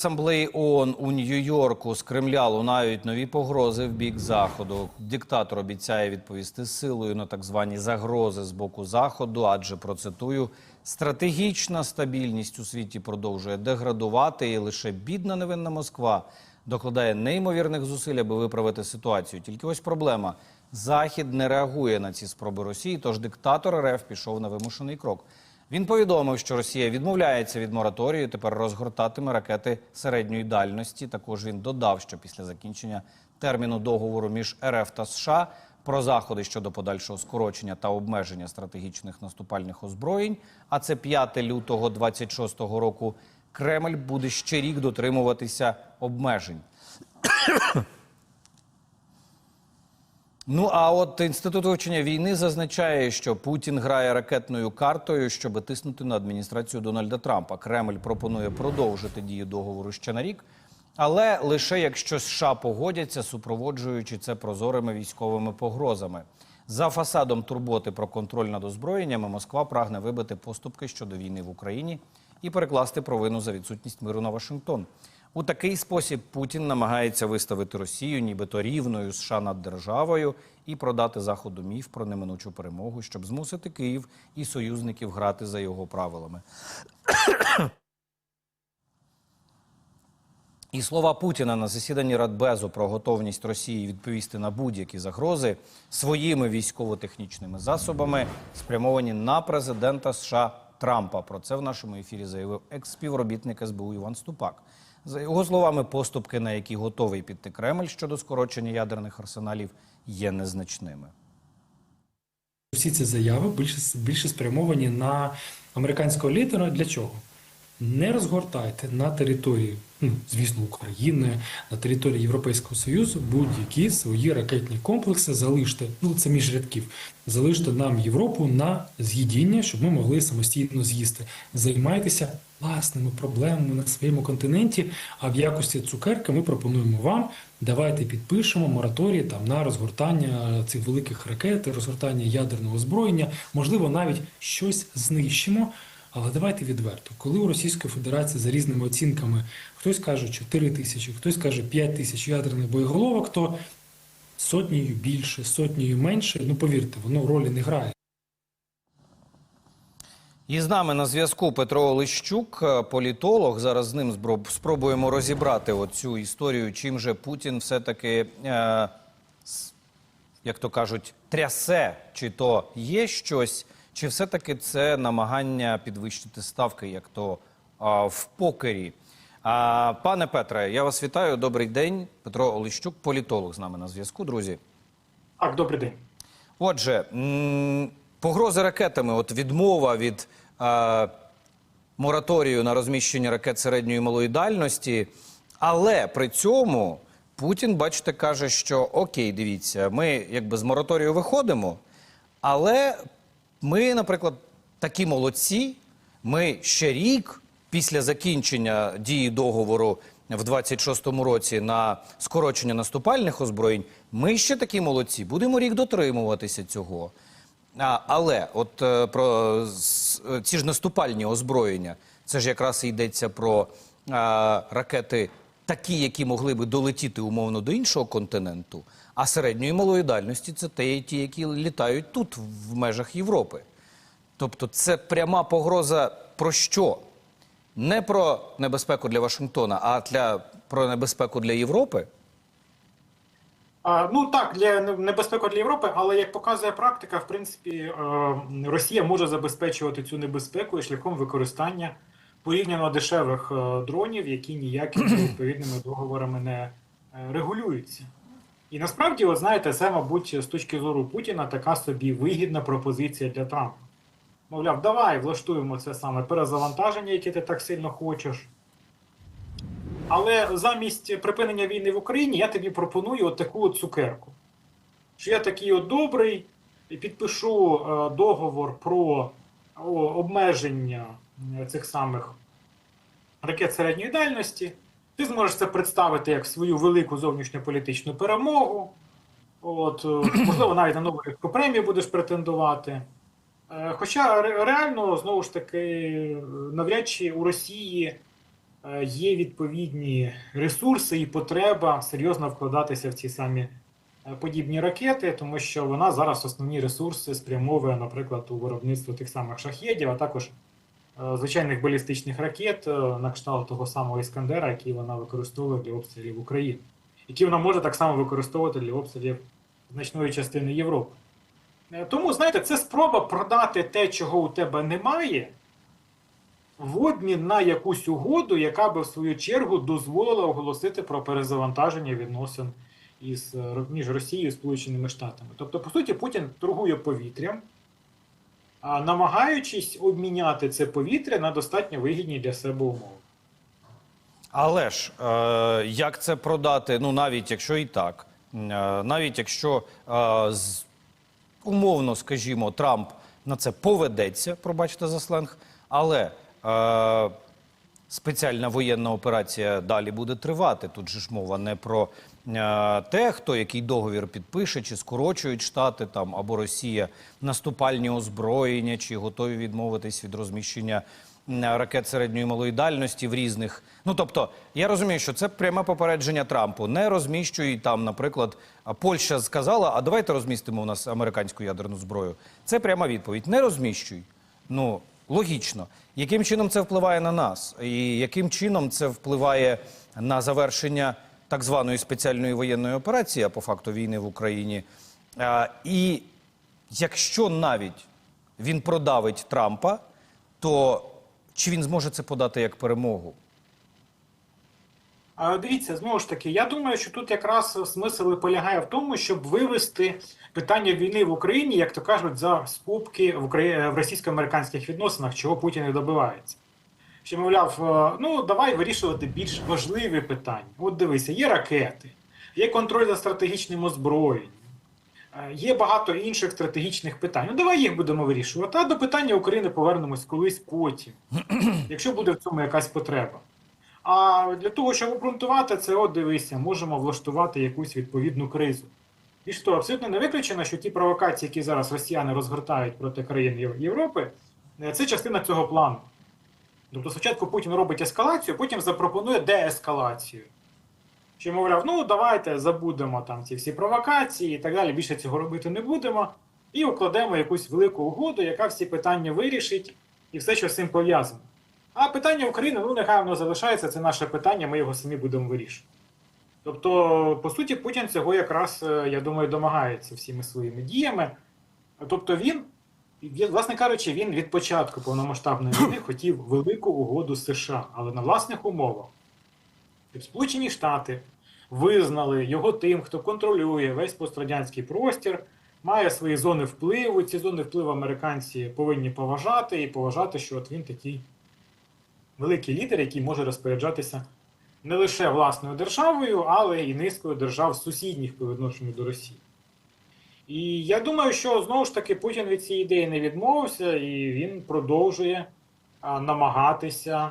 Асамблеї ООН у Нью-Йорку з Кремля лунають нові погрози в бік заходу. Диктатор обіцяє відповісти силою на так звані загрози з боку заходу, адже процитую стратегічна стабільність у світі продовжує деградувати, і лише бідна невинна Москва докладає неймовірних зусиль, аби виправити ситуацію. Тільки ось проблема: захід не реагує на ці спроби Росії. Тож диктатор РФ пішов на вимушений крок. Він повідомив, що Росія відмовляється від мораторію, тепер розгортатиме ракети середньої дальності. Також він додав, що після закінчення терміну договору між РФ та США про заходи щодо подальшого скорочення та обмеження стратегічних наступальних озброєнь, а це 5 лютого 26-го року, Кремль буде ще рік дотримуватися обмежень. Ну а от інститут вивчення війни зазначає, що Путін грає ракетною картою, щоб тиснути на адміністрацію Дональда Трампа. Кремль пропонує продовжити дію договору ще на рік, але лише якщо США погодяться, супроводжуючи це прозорими військовими погрозами. За фасадом турботи про контроль над озброєннями Москва прагне вибити поступки щодо війни в Україні і перекласти провину за відсутність миру на Вашингтон. У такий спосіб Путін намагається виставити Росію, нібито рівною США над державою, і продати заходу міф про неминучу перемогу, щоб змусити Київ і союзників грати за його правилами. І слова Путіна на засіданні Радбезу про готовність Росії відповісти на будь-які загрози своїми військово-технічними засобами спрямовані на президента США Трампа. Про це в нашому ефірі заявив екс-співробітник СБУ Іван Ступак. За його словами, поступки, на які готовий піти Кремль щодо скорочення ядерних арсеналів, є незначними. Всі ці заяви більше, більше спрямовані на американського лідера. Для чого? Не розгортайте на території, ну, звісно, України, на території Європейського Союзу будь-які свої ракетні комплекси залиште, ну це між рядків, залиште нам Європу на з'їдіння, щоб ми могли самостійно з'їсти. Займайтеся власними проблемами на своєму континенті. А в якості цукерки ми пропонуємо вам. Давайте підпишемо мораторій там на розгортання цих великих ракет, розгортання ядерного озброєння, можливо, навіть щось знищимо. Але давайте відверто, коли у Російської Федерації за різними оцінками хтось каже 4 тисячі, хтось каже 5 тисяч ядерних боєголовок, то сотнею більше, сотнею менше, ну повірте, воно ролі не грає. І з нами на зв'язку Петро Лищук, е, політолог. Зараз з ним спробуємо розібрати оцю історію, чим же Путін все-таки, е, як то кажуть, трясе, чи то є щось, чи все-таки це намагання підвищити ставки, як то а, в покері. А, пане Петре, я вас вітаю. Добрий день. Петро Олещук, політолог з нами на зв'язку, друзі. Так, добрий день. Отже, м, погрози ракетами, от відмова від е, мораторію на розміщення ракет середньої і малої дальності, але при цьому Путін, бачите, каже, що окей, дивіться, ми якби з мораторію виходимо, але ми, наприклад, такі молодці, ми ще рік після закінчення дії договору в 26-му році на скорочення наступальних озброєнь, ми ще такі молодці, будемо рік дотримуватися цього. А, але от е, про е, ці ж наступальні озброєння, це ж якраз і йдеться про е, ракети, такі, які могли би долетіти умовно до іншого континенту, а середньої малої дальності це те, ті, які літають тут, в межах Європи. Тобто це пряма погроза про що? Не про небезпеку для Вашингтона, а для, про небезпеку для Європи. Ну так, для небезпеку для Європи, але як показує практика, в принципі, е, Росія може забезпечувати цю небезпеку і шляхом використання порівняно дешевих е, дронів, які ніякими відповідними договорами не е, регулюються. І насправді, от знаєте, це, мабуть, з точки зору Путіна така собі вигідна пропозиція для Трампа. Мовляв, давай влаштуємо це саме перезавантаження, яке ти так сильно хочеш. Але замість припинення війни в Україні я тобі пропоную от таку от цукерку. Що я такий от добрий і підпишу е, договор про обмеження цих самих ракет середньої дальності. Ти зможеш це представити як свою велику зовнішньополітичну перемогу. От, е, можливо, навіть на Нобелівську премію будеш претендувати. Е, Хоча реально, знову ж таки, навряд чи у Росії е, є відповідні ресурси і потреба серйозно вкладатися в ці самі подібні ракети, тому що вона зараз основні ресурси спрямовує, наприклад, у виробництво тих самих шахєдів, а також звичайних балістичних ракет е, на кшталт того самого Іскандера, який вона використовує для обстрілів України, які вона може так само використовувати для обстрілів значної частини Європи. Е, Тому, знаєте, це спроба продати те, чого у тебе немає, в обмін на якусь угоду, яка би в свою чергу дозволила оголосити про перезавантаження відносин із, е, між Росією і Сполученими Штатами. Тобто, по суті, Путін торгує повітрям, намагаючись обміняти це повітря на достатньо вигідні для себе умови. Але ж е, як це продати? Ну навіть якщо і так, е, навіть якщо е, з, умовно, скажімо, Трамп на це поведеться, пробачте за сленг, але е, спеціальна воєнна операція далі буде тривати. Тут же ж мова не про е, те, хто який договір підпише, чи скорочують штати там або Росія наступальні озброєння, чи готові відмовитись від розміщення ракет середньої малої дальності в різних. Ну тобто, я розумію, що це пряме попередження Трампу. Не розміщуй там, наприклад, Польща сказала, а давайте розмістимо у нас американську ядерну зброю. Це пряма відповідь. Не розміщуй. Ну логічно, яким чином це впливає на нас, і яким чином це впливає на завершення так званої спеціальної воєнної операції, а по факту війни в Україні. І якщо навіть він продавить Трампа, то чи він зможе це подати як перемогу? А дивіться, знову ж таки, я думаю, що тут якраз смисл і полягає в тому, щоб вивести питання війни в Україні, як то кажуть, за скобки в, Украї... в російсько-американських відносинах, чого Путін і добивається. Що, мовляв, е, ну давай вирішувати більш важливі питання. От дивися, є ракети, є контроль за стратегічним озброєнням, е, є багато інших стратегічних питань. Ну давай їх будемо вирішувати. А до питання України повернемось колись потім, якщо буде в цьому якась потреба. А для того, щоб обґрунтувати це, от дивися, можемо влаштувати якусь відповідну кризу. І що, абсолютно не виключено, що ті провокації, які зараз росіяни розгортають проти країн Європи, е, це частина цього плану. Тобто спочатку Путін робить ескалацію, потім запропонує деескалацію. Що, мовляв, ну давайте забудемо там ці всі провокації і так далі, більше цього робити не будемо, і укладемо якусь велику угоду, яка всі питання вирішить, і все, що з цим пов'язано. А питання України, ну нехай воно залишається, це наше питання, ми його самі будемо вирішувати. Тобто, по суті, Путін цього якраз, е, я думаю, домагається всіми своїми діями. Тобто він, він, власне кажучи, він від початку повномасштабної війни хотів велику угоду з США, але на власних умовах. Щоб Сполучені Штати визнали його тим, хто контролює весь пострадянський простір, має свої зони впливу. Ці зони впливу американці повинні поважати і поважати, що от він такий великий лідер, який може розпоряджатися не лише власною державою, але і низкою держав сусідніх по відношенню до Росії. І я думаю, що знову ж таки Путін від цієї ідеї не відмовився, і він продовжує намагатися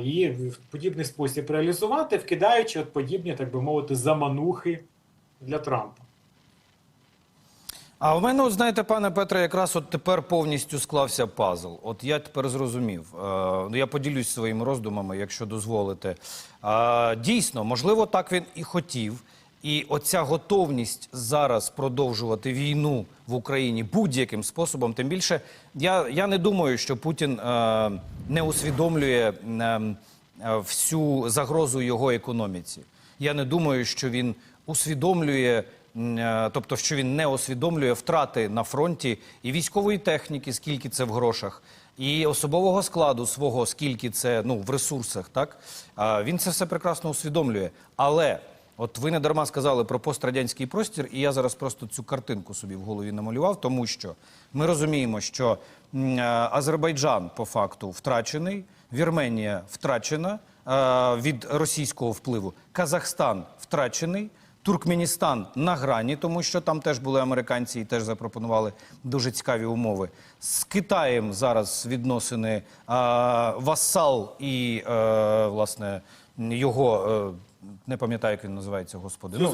її в подібний спосіб реалізувати, вкидаючи от подібні, так би мовити, заманухи для Трампа. А в мене, знаєте, пане Петре, якраз от тепер повністю склався пазл. От я тепер зрозумів. Е, ну, я поділюсь своїми роздумами, якщо дозволите. Дійсно, можливо, так він і хотів. І оця готовність зараз продовжувати війну в Україні будь-яким способом, тим більше, я, я не думаю, що Путін е, не усвідомлює е, е, всю загрозу його економіці. Я не думаю, що він усвідомлює, тобто, що він не усвідомлює втрати на фронті і військової техніки, скільки це в грошах, і особового складу свого, скільки це ну в ресурсах. Так він це все прекрасно усвідомлює. Але от ви не дарма сказали про пострадянський простір, і я зараз просто цю картинку собі в голові намалював, тому що ми розуміємо, що е, Азербайджан по факту втрачений, Вірменія втрачена е, від російського впливу, Казахстан втрачений. Туркменістан на грані, тому що там теж були американці і теж запропонували дуже цікаві умови. З Китаєм зараз відносини а, васал і е, власне його е, не пам'ятаю, як він називається, господи. Ну,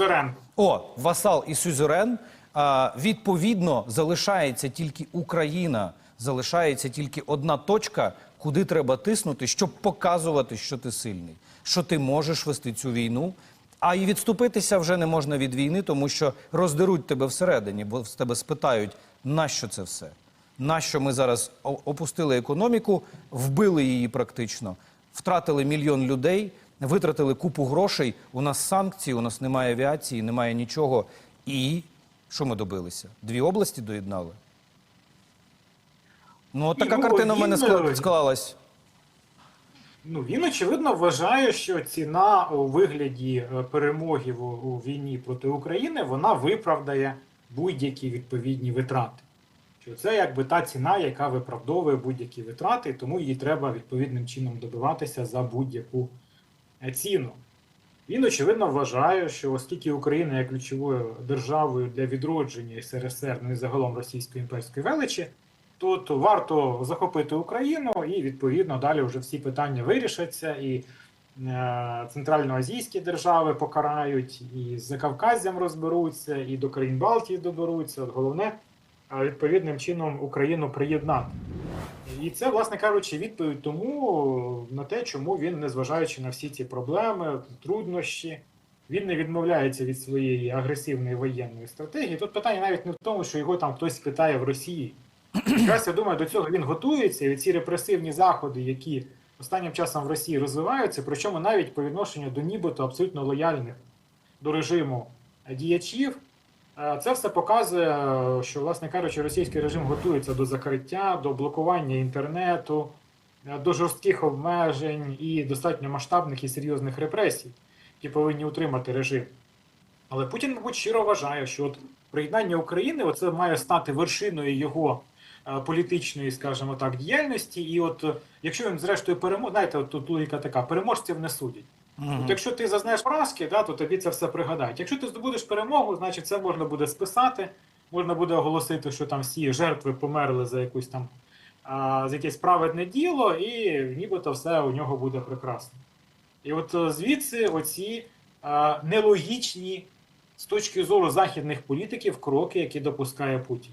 о, васал і сюзерен. А, відповідно, залишається тільки Україна залишається тільки одна точка, куди треба тиснути, щоб показувати, що ти сильний, що ти можеш вести цю війну. А і відступитися вже не можна від війни, тому що роздеруть тебе всередині, бо з тебе спитають, нащо це все? Нащо ми зараз опустили економіку, вбили її практично, втратили мільйон людей, витратили купу грошей. У нас санкції, у нас немає авіації, немає нічого. І що ми добилися? Дві області доєднали. Ну, от така ну, картина в мене склалась. Ну, він очевидно вважає, що ціна у вигляді е, перемоги у війні проти України вона виправдає будь-які відповідні витрати. Що це якби та ціна, яка виправдовує будь-які витрати, тому її треба відповідним чином добиватися за будь-яку е, ціну. Він очевидно вважає, що оскільки Україна є ключовою державою для відродження СРСР, ну і загалом російської імперської величі, Тут варто захопити Україну, і відповідно далі вже всі питання вирішаться, і е, центральноазійські держави покарають, і з Закавказзям розберуться, і до країн Балтії доберуться. От головне е, відповідним чином Україну приєднати. І це, власне кажучи, відповідь тому на те, чому він, незважаючи на всі ці проблеми, труднощі, він не відмовляється від своєї агресивної воєнної стратегії. Тут питання навіть не в тому, що його там хтось питає в Росії. Якраз я думаю, до цього він готується, і ці репресивні заходи, які останнім часом в Росії розвиваються, причому навіть по відношенню до нібито абсолютно лояльних до режиму діячів, е, це все показує, е, що, власне кажучи, російський режим готується до закриття, до блокування інтернету, е, до жорстких обмежень і достатньо масштабних і серйозних репресій, які повинні утримати режим. Але Путін, мабуть, щиро вважає, що от приєднання України оце має стати вершиною його е, політичної, скажімо так, діяльності. І от е, якщо він зрештою переможе, знаєте, от тут логіка така, переможців не судять. Мгм. От якщо ти зазнеш поразки, да, то тобі це все пригадають. Якщо ти здобудеш перемогу, значить це можна буде списати, можна буде оголосити, що там всі жертви померли за якусь там а, за якесь праведне діло, і нібито все у нього буде прекрасно. І от е, звідси оці а, нелогічні з точки зору західних політиків кроки, які допускає Путін.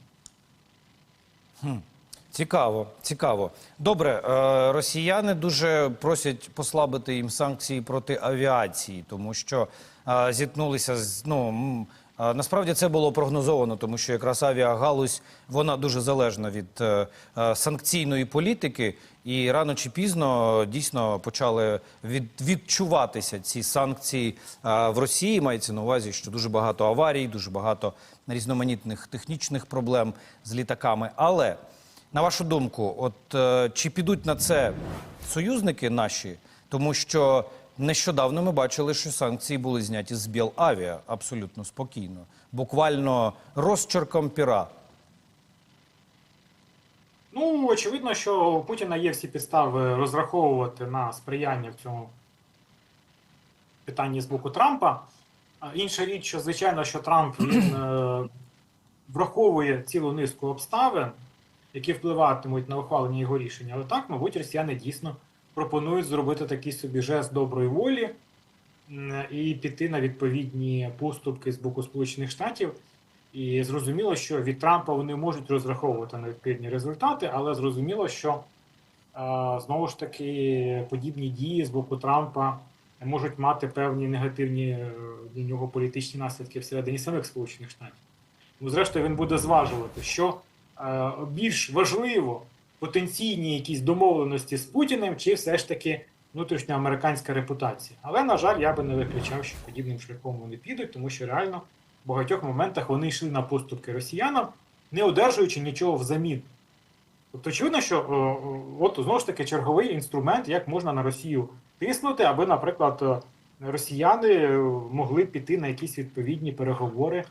Цікаво, цікаво. Добре, е, росіяни дуже просять послабити їм санкції проти авіації, тому що е, зіткнулися з ну. Насправді це було прогнозовано, тому що якраз авіагалузь вона дуже залежна від е, е, санкційної політики, і рано чи пізно дійсно почали від, відчуватися ці санкції е, в Росії. Мається на увазі, що дуже багато аварій, дуже багато різноманітних технічних проблем з літаками. Але на вашу думку, от чи підуть на це союзники наші? Тому що нещодавно ми бачили, що санкції були зняті з Білавіа абсолютно спокійно, буквально розчерком піра. Ну, очевидно, що у Путіна є всі підстави розраховувати на сприяння в цьому питанні з боку Трампа. Інша річ, що звичайно, що Трамп він е, враховує цілу низку обставин, які впливатимуть на ухвалення його рішення. Але так, мабуть, росіяни дійсно пропонують зробити такий собі жест доброї волі і піти на відповідні поступки з боку Сполучених Штатів. І зрозуміло, що від Трампа вони можуть розраховувати на відповідні результати, але зрозуміло, що знову ж таки подібні дії з боку Трампа можуть мати певні негативні е, для нього політичні наслідки всередині самих Сполучених Штатів. Ну, зрештою, він буде зважувати, що е, більш важливо потенційні якісь домовленості з Путіним, чи все ж таки внутрішня американська репутація. Але, на жаль, я би не виключав, що подібним шляхом вони підуть, тому що реально в багатьох моментах вони йшли на поступки росіянам, не одержуючи нічого взамін. Тобто, очевидно, що о, о, от знову ж таки черговий інструмент, як можна на Росію тиснути, аби, наприклад, е, росіяни е, могли піти на якісь відповідні переговори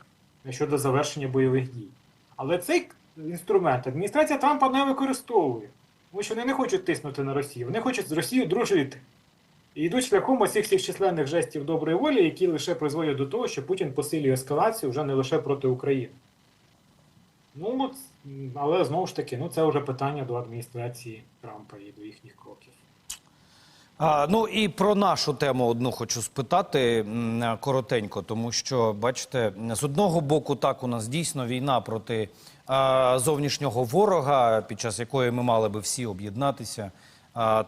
щодо завершення бойових дій. Але цей інструмент адміністрація Трампа не використовує, тому що вони не хочуть тиснути на Росію, вони хочуть з Росією дружити. І йдуть шляхом оцих всіх численних жестів доброї волі, які лише призводять до того, що Путін посилює ескалацію вже не лише проти України. Ну, але знову ж таки, ну це вже питання до адміністрації Трампа і до їхніх кроків. А, ну і про нашу тему одну хочу спитати коротенько, тому що бачите, з одного боку, так у нас дійсно війна проти зовнішнього ворога, під час якої ми мали би всі об'єднатися,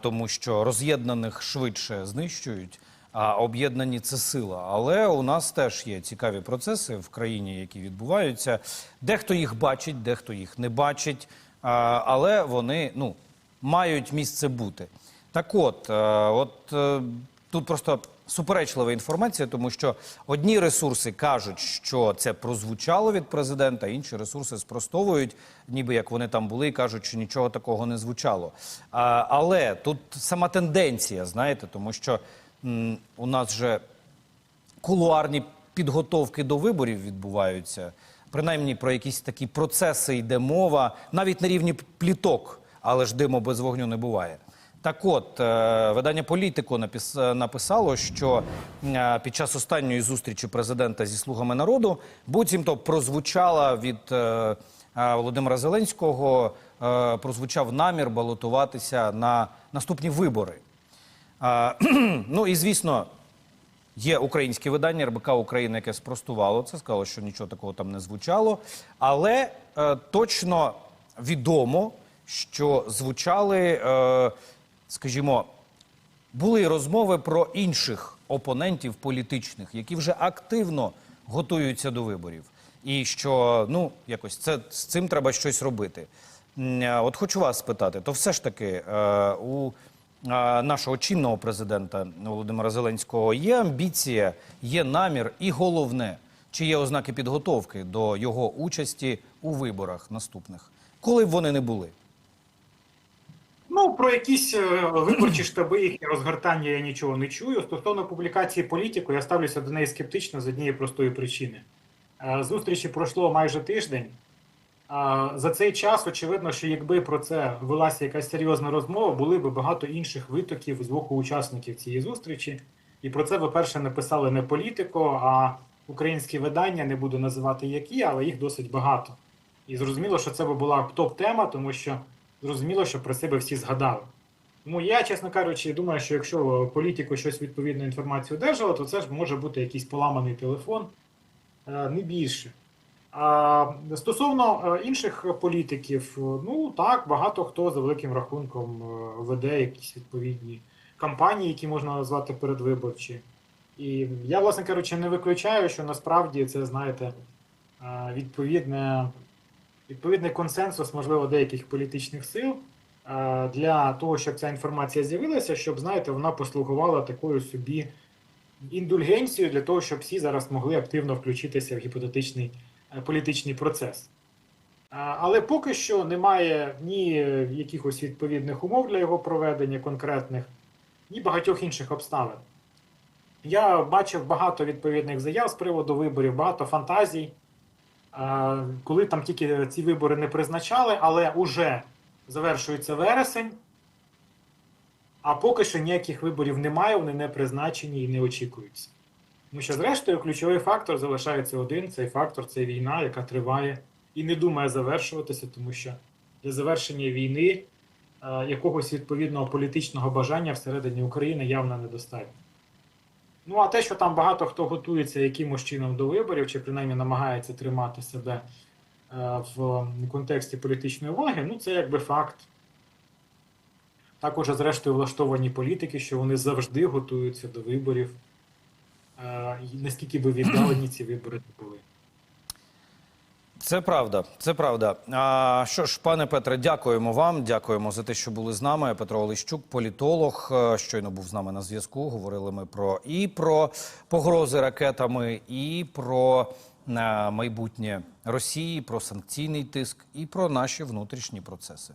тому що роз'єднаних швидше знищують. А об'єднані це сила. Але у нас теж є цікаві процеси в країні, які відбуваються. Дехто їх бачить, дехто їх не бачить, але вони ну, мають місце бути. Так от, е, от е, тут просто суперечлива інформація, тому що одні ресурси кажуть, що це прозвучало від президента, інші ресурси спростовують, ніби як вони там були, і кажуть, що нічого такого не звучало. А, але тут сама тенденція, знаєте, тому що м, у нас же кулуарні підготовки до виборів відбуваються. Принаймні про якісь такі процеси йде мова, навіть на рівні пліток, але ж диму без вогню не буває. Так от, е, видання політико напис- написало, що е, під час останньої зустрічі президента зі слугами народу буцімто прозвучала від е, Володимира Зеленського, прозвучав намір балотуватися на наступні вибори. Ну і звісно, є українське видання РБК Україна, яке спростувало це, сказало, що нічого такого там не звучало. Але точно відомо, що звучали, скажімо, були розмови про інших опонентів політичних, які вже активно готуються до виборів. І що ну якось це з цим треба щось робити. Е, От хочу вас спитати, то все ж таки е, у е, нашого чинного президента Володимира Зеленського є амбіція, є намір, і головне, чи є ознаки підготовки до його участі у виборах наступних, коли б вони не були. Ну, про якісь е, виборчі штаби, їхнє розгортання я нічого не чую. Стосовно публікації політику, я ставлюся до неї скептично з однієї простої причини. Е, Зустрічі пройшло майже тиждень. За цей час, очевидно, що якби про це велася якась серйозна розмова, були б багато інших витоків з боку учасників цієї зустрічі. І про це, по-перше, написали не політико, а українські видання, не буду називати які, але їх досить багато. І зрозуміло, що це би була топ-тема, тому що зрозуміло, що про себе всі згадали. Тому я, чесно кажучи, думаю, що якщо політику щось відповідну інформацію одержало, то це ж може бути якийсь поламаний телефон, е, не більше. А стосовно е, інших політиків, е, ну так, багато хто за великим рахунком веде якісь відповідні кампанії, які можна назвати передвиборчі. І я, власне кажучи, не виключаю, що насправді це, знаєте, відповідне, відповідний консенсус, можливо, деяких політичних сил для того, щоб ця інформація з'явилася, щоб, знаєте, вона послугувала такою собі індульгенцією для того, щоб всі зараз могли активно включитися в гіпотетичний е, політичний процес. Але поки що немає ні якихось відповідних умов для його проведення конкретних, ні багатьох інших обставин. Я бачив багато відповідних заяв з приводу виборів, багато фантазій, коли там тільки ці вибори не призначали, але уже завершується вересень. А поки що ніяких виборів немає, вони не призначені і не очікуються. Тому що, зрештою, ключовий фактор залишається один: цей фактор це війна, яка триває і не думає завершуватися, тому що для завершення війни е, якогось відповідного політичного бажання всередині України явно недостатньо. Ну, а те, що там багато хто готується якимось чином до виборів, чи принаймні намагається тримати себе е, в контексті політичної уваги, ну це якби факт. Також, зрештою, влаштовані політики, що вони завжди готуються до виборів, е, наскільки би віддалені ці вибори не були. Це правда, це правда. А що ж, пане Петре, дякуємо вам. Дякуємо за те, що були з нами. Петро Олещук, політолог, е, щойно був з нами на зв'язку. Говорили ми про і про погрози ракетами, і про е, майбутнє Росії, про санкційний тиск, і про наші внутрішні процеси.